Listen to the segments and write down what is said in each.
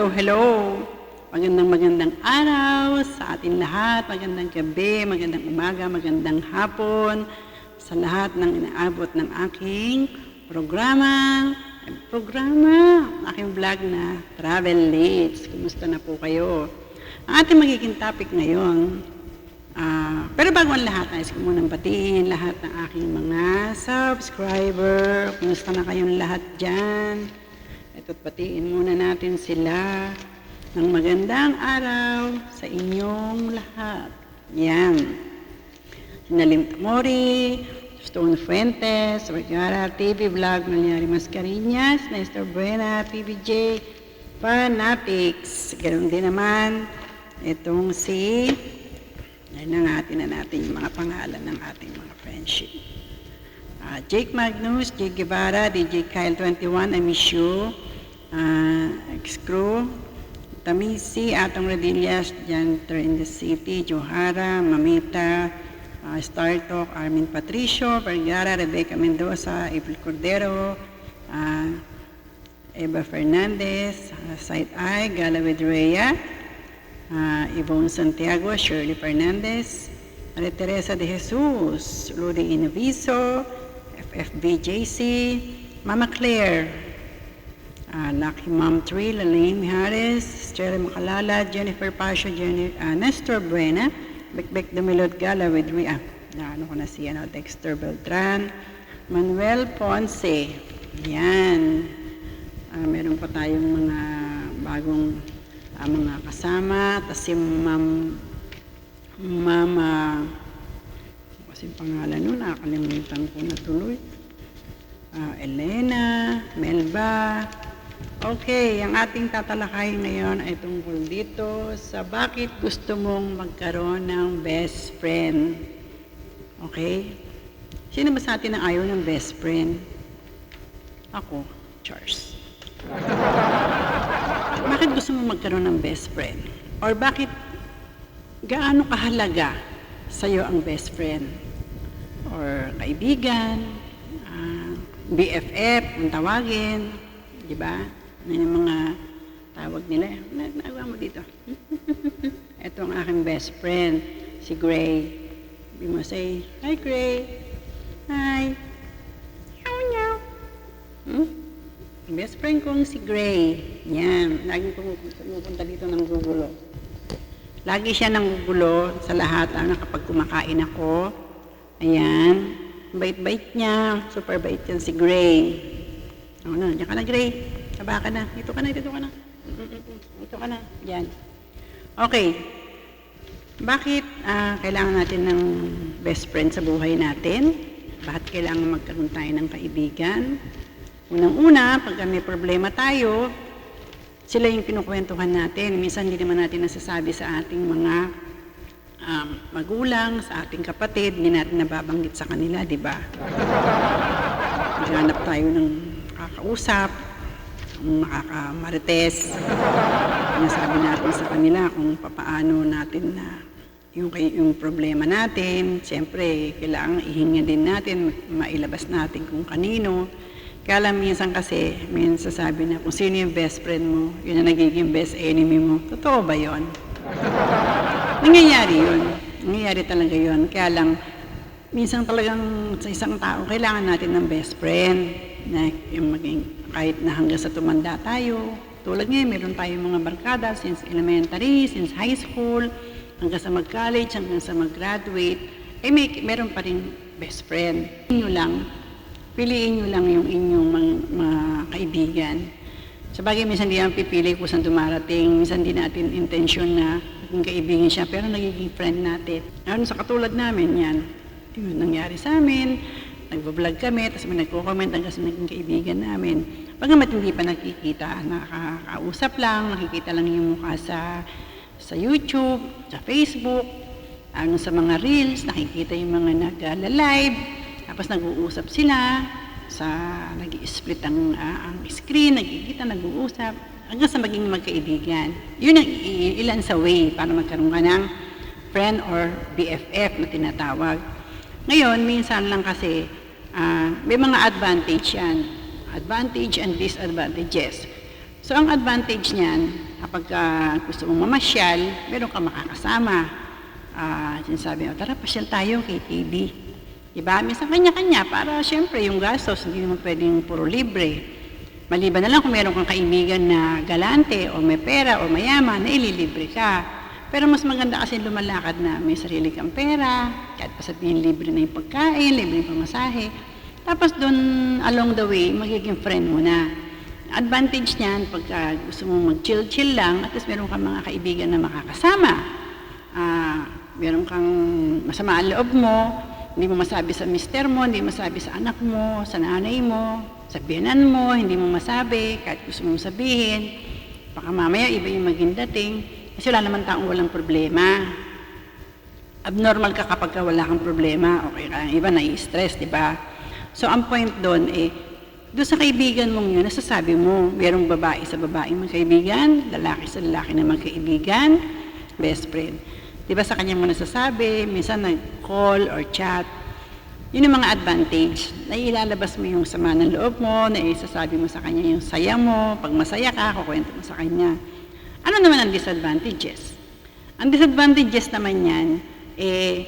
So, hello! Magandang magandang araw sa atin lahat. Magandang gabi, magandang umaga, magandang hapon sa lahat ng inaabot ng aking programa. Programa, aking vlog na Travel Leads. Kumusta na po kayo? Ang ating magiging topic ngayon, ah, pero bago ang lahat, nais ko munang batiin lahat ng aking mga subscriber. Kumusta na kayong lahat dyan? Ito't batiin muna natin sila ng magandang araw sa inyong lahat. Yan. Sinalim Tamori, Stone Fuentes, Vergara, TV Vlog, Nalyari Mascarinas, Nestor Buena, PBJ, Fanatics. Ganun din naman, itong si, ayun na natin na natin yung mga pangalan ng ating mga friendship. Ah, Jake Magnus, Jake Guevara, DJ Kyle 21, I miss you. Uh, Ex-crew, Tamisi, Atong Radillas, Janitor in the City, Johara, Mamita, uh, Star Talk, Armin Patricio, Vergara, Rebecca Mendoza, April Cordero, uh, Eva Fernandez, uh, Sight Eye, Gala with Rhea, uh, Yvonne Santiago, Shirley Fernandez, Maria Teresa de Jesus, Rudy Inaviso, FFBJC, Mama Claire, uh, Lucky Mom Tree, Lalaine Harris, Cherry Makalala, Jennifer Pasio, Jenny, uh, Nestor Buena, Bekbek Dumilot Gala with Ria, na ano ko na si ano, Dexter Beltran, Manuel Ponce, yan. Ah, meron pa tayong mga bagong ah, mga kasama, tas si Ma'am Mama kasi pangalan nun, nakakalimutan ko na tuloy. Ah, Elena, Melba. Okay, ang ating tatalakayin ngayon ay tungkol dito sa bakit gusto mong magkaroon ng best friend. Okay? Sino ba sa atin ang ayaw ng best friend? Ako, Charles. bakit gusto mo magkaroon ng best friend? Or bakit gaano kahalaga sa'yo ang best friend? Or kaibigan, ah, BFF, kung tawagin, di ba? Ano yung mga tawag nila? Na- Nagawa mo dito. Ito ang aking best friend, si Gray. Sabi mo say, Hi Gray. Hi. Meow, meow. Hmm? Best friend kong si Gray. Yan. Lagi pumupunta dito ng gugulo. Lagi siya nang gugulo sa lahat ano, kapag kumakain ako. Ayan. Bait-bait niya. Super bait yan si Gray. Ako na, diyan ka na Gray. Taba ka na. Dito ka na, dito ka na. Dito ka na. Yan. Okay. Bakit ah, kailangan natin ng best friend sa buhay natin? Bakit kailangan magkaroon tayo ng kaibigan? Unang-una, pag may problema tayo, sila yung kinukwentuhan natin. Minsan hindi naman natin nasasabi sa ating mga magulang, sa ating kapatid, hindi natin nababanggit sa kanila, di ba? Maghanap tayo ng kakausap, makakamarites. Sinasabi natin sa kanila kung papaano natin na yung, yung problema natin. Siyempre, kailangan ihinga din natin, mailabas natin kung kanino. Kaya lang minsan kasi, minsan sasabi na kung sino yung best friend mo, yun ang nagiging best enemy mo. Totoo ba yon? Nangyayari yun. Nangyayari talaga yun. Kaya lang, minsan talagang sa isang tao, kailangan natin ng best friend na yung maging, kahit na hanggang sa tumanda tayo. Tulad ngayon, meron tayong mga barkada since elementary, since high school, hanggang sa mag-college, hanggang sa mag-graduate, eh may, meron pa rin best friend. Inyo lang, piliin nyo lang yung inyong mga, mga kaibigan. Sa bagay, minsan di naman pipili kung saan dumarating, minsan di natin intensyon na maging kaibigan siya, pero nagiging friend natin. Ano sa katulad namin, yan. Yun nangyari sa amin, nagbablog kami, tapos may nagko-comment hanggang sa naging kaibigan namin. Pagamat hindi pa nakikita, nakakausap lang, nakikita lang yung mukha sa sa YouTube, sa Facebook, ano sa mga reels, nakikita yung mga nag-live, tapos nag-uusap sila, sa nag split ang, ah, ang screen, nagkikita, nag-uusap, hanggang sa maging magkaibigan. Yun ang ilan sa way para magkaroon ka ng friend or BFF na tinatawag. Ngayon, minsan lang kasi, ah, may mga advantage yan. Advantage and disadvantages. So, ang advantage niyan, Kapag ah, gusto mong mamasyal, meron ka makakasama. Ah, sinasabi, oh, tara, pasyal tayo kay KB. Diba? Minsan kanya-kanya para syempre yung gastos, hindi naman pwedeng puro libre. Maliban na lang kung meron kang kaibigan na galante o may pera o mayaman na ililibre ka. Pero mas maganda kasi lumalakad na may sarili kang pera, kahit pa sabihin libre na yung pagkain, libre yung pamasahe. Tapos doon along the way, magiging friend mo na. Advantage niyan, pagka gusto mo mag-chill-chill lang, at least meron kang mga kaibigan na makakasama. Ah, meron kang masama ang loob mo, hindi mo masabi sa mister mo, hindi masabi sa anak mo, sa nanay mo, sa biyanan mo, hindi mo masabi, kahit gusto mong sabihin. Baka mamaya iba yung maging dating. Kasi wala naman taong walang problema. Abnormal ka kapag ka wala kang problema. Okay ka, iba nai-stress, di ba? So, ang point doon eh, doon sa kaibigan mong yun, nasasabi mo, merong babae sa babae magkaibigan, lalaki sa lalaki na magkaibigan, best friend. Di sa kanya mo nasasabi, minsan nag-call or chat, yun yung mga advantage. Na ilalabas mo yung sama ng loob mo, na isasabi mo sa kanya yung saya mo, pag masaya ka, kukwento mo sa kanya. Ano naman ang disadvantages? Ang disadvantages naman yan, eh,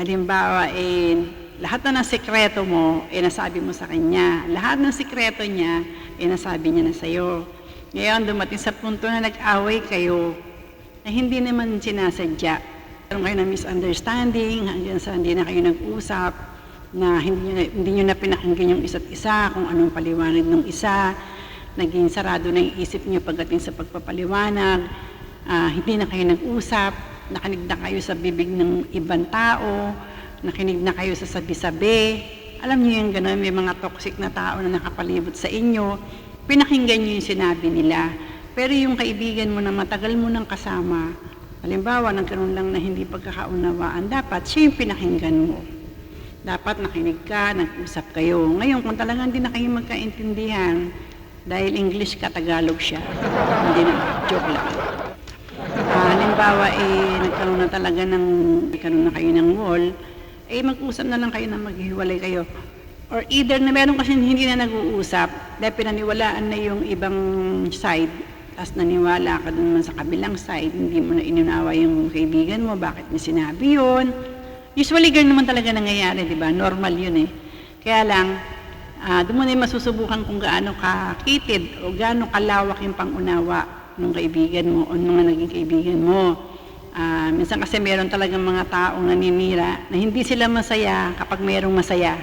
halimbawa, eh, lahat na ng sekreto mo, eh, nasabi mo sa kanya. Lahat ng sekreto niya, eh, nasabi niya na sa'yo. Ngayon, dumating sa punto na nag-away kayo, na hindi naman sinasadya. Meron kayo ng misunderstanding, hanggang sa hindi na kayo nag-usap, na hindi nyo hindi nyo na pinakinggan yung isa't isa, kung anong paliwanag ng isa, naging sarado na yung isip nyo pagdating sa pagpapaliwanag, ah, hindi na kayo nag-usap, nakinig na kayo sa bibig ng ibang tao, nakinig na kayo sa sabi-sabi. Alam niyo yung gano'n, may mga toxic na tao na nakapalibot sa inyo, pinakinggan niyo yung sinabi nila. Pero yung kaibigan mo na matagal mo nang kasama, halimbawa, nagkaroon lang na hindi pagkakaunawaan, dapat siya yung pinakinggan mo. Dapat nakinig ka, nag-usap kayo. Ngayon, kung talagang hindi na kayo magkaintindihan, dahil English ka, Tagalog siya. hindi na, joke lang. Ah, halimbawa, eh, nagkaroon na talaga ng, nagkaroon na kayo ng wall, eh, mag-usap na lang kayo na maghiwalay kayo. Or either na meron kasi hindi na nag-uusap, dahil pinaniwalaan na yung ibang side, tapos naniwala ka dun naman sa kabilang side, hindi mo na inunawa yung kaibigan mo, bakit niya sinabi yun. Usually, ganun naman talaga nangyayari, di ba? Normal yun eh. Kaya lang, ah, doon mo na masusubukan kung gaano kakitid o gaano kalawak yung pangunawa ng kaibigan mo o ng mga naging kaibigan mo. Ah, minsan kasi meron talagang mga taong naninira na hindi sila masaya kapag merong masaya.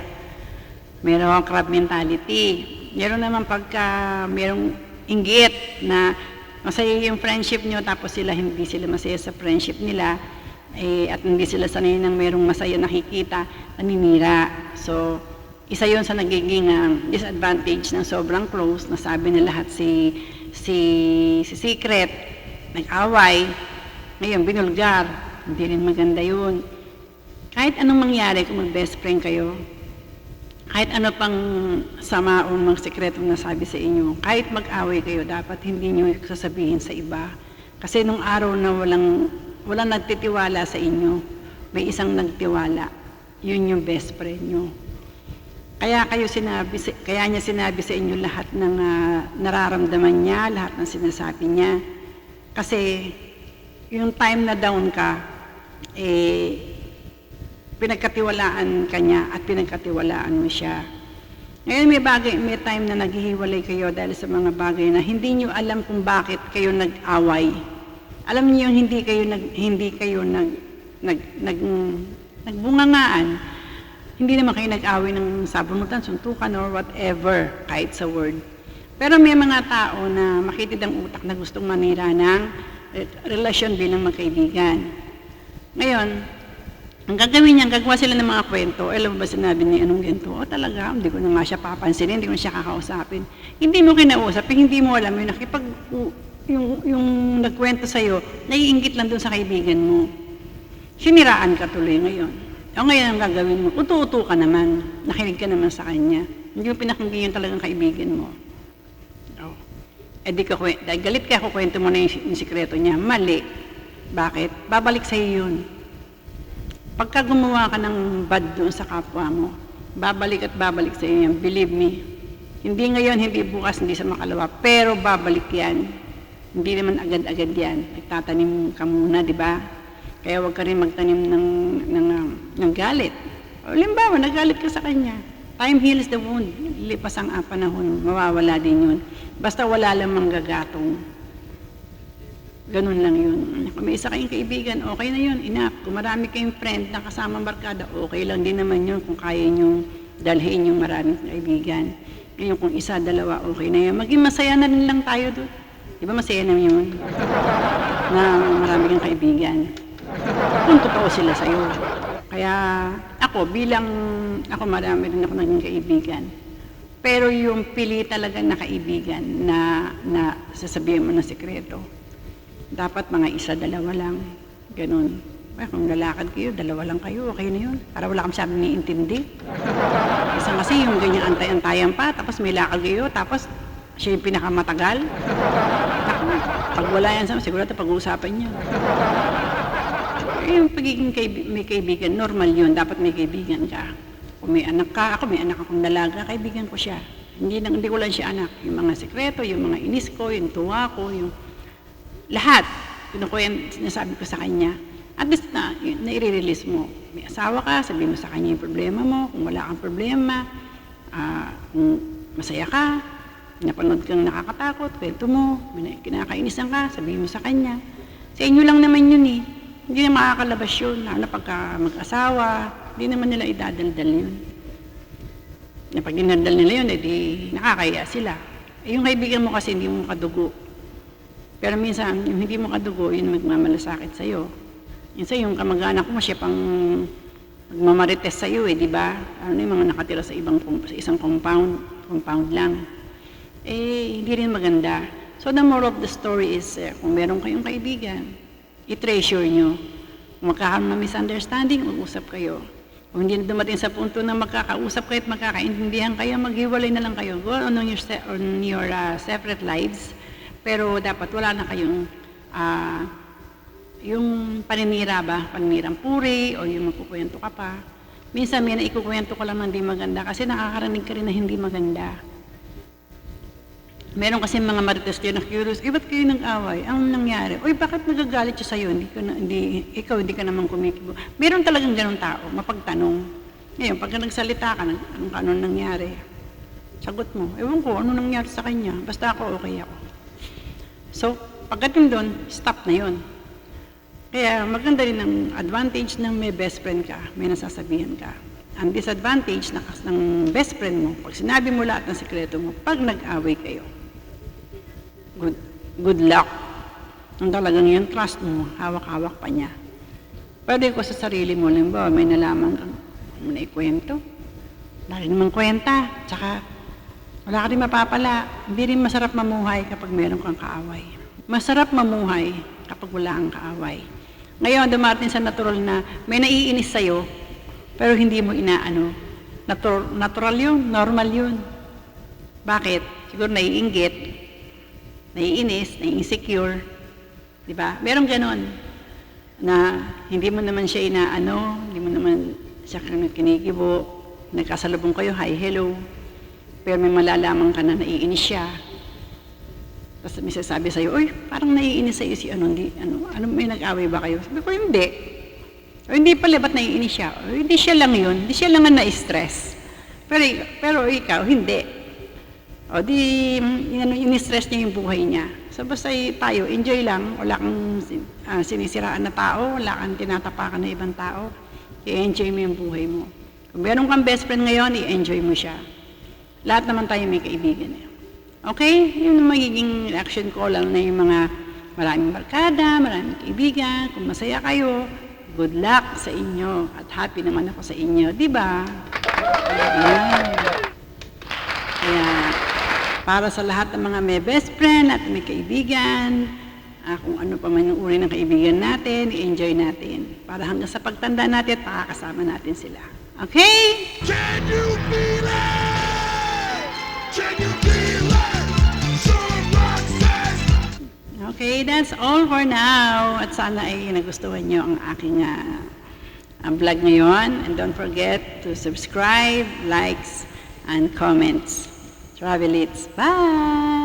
Merong crab mentality. Meron naman pagka merong inggit na masaya yung friendship nyo tapos sila hindi sila masaya sa friendship nila eh, at hindi sila sanay ng merong masaya nakikita, naninira. So, isa yon sa nagiging ah, disadvantage ng sobrang close, nasabi na lahat si, si, si Secret, nag-away, ngayon binulgar, hindi rin maganda yun. Kahit anong mangyari kung mag-best friend kayo, kahit ano pang sama o mga sekretong nasabi sa inyo, kahit mag-away kayo, dapat hindi nyo sasabihin sa iba. Kasi nung araw na walang, walang nagtitiwala sa inyo, may isang nagtiwala. Yun yung best friend nyo. Kaya kayo sinabi, kaya niya sinabi sa inyo lahat ng ah, nararamdaman niya, lahat ng sinasabi niya. Kasi yung time na down ka, eh, pinagkatiwalaan ka niya at pinagkatiwalaan mo siya. Ngayon may bagay, may time na naghihiwalay kayo dahil sa mga bagay na hindi niyo alam kung bakit kayo nag-away. Alam niyo yung hindi kayo nag hindi kayo nag nag, nag nagbungangaan. Hindi naman kayo nag-away ng sabunutan, suntukan or whatever, kahit sa word. Pero may mga tao na makitid ang utak na gustong manira ng re- relasyon bilang magkaibigan. Ngayon, ang gagawin niya, gagawa sila ng mga kwento. Eh, alam mo ba sinabi ni anong ganito? O talaga, hindi ko na nga siya papansinin, hindi ko na siya kakausapin. Hindi mo kinausap, eh, hindi mo alam yun. Nakipag, yung, yung nagkwento sa'yo, naiingit lang dun sa kaibigan mo. Siniraan ka tuloy ngayon. O ngayon ang gagawin mo, utu-utu ka naman. Nakinig ka naman sa kanya. Hindi mo pinakinggan yung talagang kaibigan mo. O. Eh di ka, galit ka, kukwento mo na yung, yung sikreto niya. Mali. Bakit? Babalik sa'yo yun. Pagka gumawa ka ng bad doon sa kapwa mo, babalik at babalik sa iyo yan. Believe me. Hindi ngayon, hindi bukas, hindi sa makalawa. Pero babalik yan. Hindi naman agad-agad yan. Nagtatanim ka muna, di ba? Kaya huwag ka rin magtanim ng, ng, ng galit. O, limbawa, nagalit ka sa kanya. Time heals the wound. Lipas ang ah, panahon, mawawala din yun. Basta wala lang manggagatong. Ganun lang yun. Kung may isa kayong kaibigan, okay na yun, enough. Kung marami kayong friend na kasama barkada, okay lang din naman yun kung kaya nyo dalhin yung maraming kaibigan. Ngayon kung isa, dalawa, okay na yun. Maging masaya na rin lang tayo doon. Di ba masaya na yun? Na marami kang kaibigan. Kung totoo sila sa'yo. Kaya ako, bilang ako marami rin ako naging kaibigan. Pero yung pili talaga na kaibigan na, na sasabihin mo ng sekreto, dapat mga isa, dalawa lang. Ganun. Eh, kung lalakad kayo, dalawa lang kayo, okay na yun. Para wala kang sabi niintindi. Isa kasi yung ganyan antay-antayan pa, tapos may lakad kayo, tapos siya yung pinakamatagal. Pag wala yan sa siguro ito pag-uusapan niyo. Eh, yung pagiging kaibi- may kaibigan, normal yun. Dapat may kaibigan ka. Kung may anak ka, ako may anak akong dalaga, kaibigan ko siya. Hindi, hindi ko lang siya anak. Yung mga sekreto, yung mga inis ko, yung tuwa ko, yung lahat. Kinukuha sinasabi ko sa kanya. At least na, yun, na-release mo. May asawa ka, sabihin mo sa kanya yung problema mo. Kung wala kang problema, ah, kung masaya ka, napanood kang nakakatakot, kwento mo, kinakainisan ka, sabihin mo sa kanya. Sa inyo lang naman yun eh. Hindi na makakalabas yun, lalo pagka mag-asawa, hindi naman nila idadaldal yun. Na pag dinaldal nila yun, edi nakakaya sila. Eh, yung kaibigan mo kasi hindi mo kadugo. Pero minsan, yung hindi mo kadugo, yun magmamalasakit sa'yo. Minsan yung kamag-anak mo, siya pang magmamarites sa'yo eh, di ba? Ano yung mga nakatira sa ibang sa isang compound, compound lang. Eh, hindi rin maganda. So the moral of the story is, eh, kung meron kayong kaibigan, i-treasure nyo. Kung magkakaroon ng misunderstanding, mag-usap kayo. Kung hindi dumating sa punto na magkakausap kayo at magkakaintindihan kayo, maghiwalay na lang kayo. Go on your, on your ah, separate lives. Pero dapat wala na kayong ah, yung paninira ba, paninirang puri, o yung magkukwento ka pa. Minsan may naikukwento ko lang ng hindi maganda kasi nakakarinig ka rin na hindi maganda. Meron kasi mga marites dyan na curious, eh ba't kayo nag-away? Ang nangyari? Uy, bakit nagagalit siya sa'yo? Hindi ka na, hindi, ikaw hindi ka naman kumikibo. Meron talagang ganun tao, mapagtanong. Ngayon, pagka nagsalita ka, anong, anong nangyari? Sagot mo, ewan ko, ano nangyari sa kanya? Basta ako, okay ako. So, pagdating doon, stop na yon. Kaya maganda rin ang advantage ng may best friend ka, may nasasabihan ka. Ang disadvantage na ng best friend mo, pag sinabi mo lahat ng sekreto mo, pag nag-away kayo, good, good luck. Ang talagang yun, trust mo, hawak-hawak pa niya. Pwede ko sa sarili mo, limbawa, may nalaman kang mo na ikwento. Lagi namang kwenta, tsaka wala ka rin mapapala. Hindi rin masarap mamuhay kapag meron kang kaaway. Masarap mamuhay kapag wala kang kaaway. Ngayon, dumating sa natural na may naiinis sa'yo, pero hindi mo inaano. Natur- natural yun, normal yun. Bakit? Siguro naiinggit, naiinis, nai-insecure. Di ba? Merong ganon na hindi mo naman siya inaano, hindi mo naman siya kinikibo, nagkasalubong kayo, hi, hello. Pero may malalaman ka na naiinis siya. Tapos may sasabi sa'yo, uy, parang naiinis sa'yo si ano, hindi, ano, ano, may nag-away ba kayo? Sabi ko, hindi. O hindi pala, ba't naiinis siya? O, hindi siya lang yun, hindi siya lang ang na-stress. Pero, pero ikaw, hindi. O di, ano, in-stress niya yung buhay niya. So basta eh, tayo, enjoy lang. Wala kang ah, sinisiraan na tao, wala kang tinatapakan na ibang tao. I-enjoy mo yung buhay mo. Kung meron kang best friend ngayon, i-enjoy mo siya. Lahat naman tayo may kaibigan. Eh. Okay? Yun ang magiging reaction ko lang na yung mga maraming barkada, maraming kaibigan. Kung masaya kayo, good luck sa inyo. At happy naman ako sa inyo. Di ba? Ayan. Kaya, para sa lahat ng mga may best friend at may kaibigan, ah, kung ano pa man yung uri ng kaibigan natin, i-enjoy natin. Para hanggang sa pagtanda natin, pakakasama natin sila. Okay? Can you feel it? Okay, that's all for now. At sana ay nagustuhan nyo ang aking ah, ang vlog ngayon. And don't forget to subscribe, likes, and comments. Travel Bye!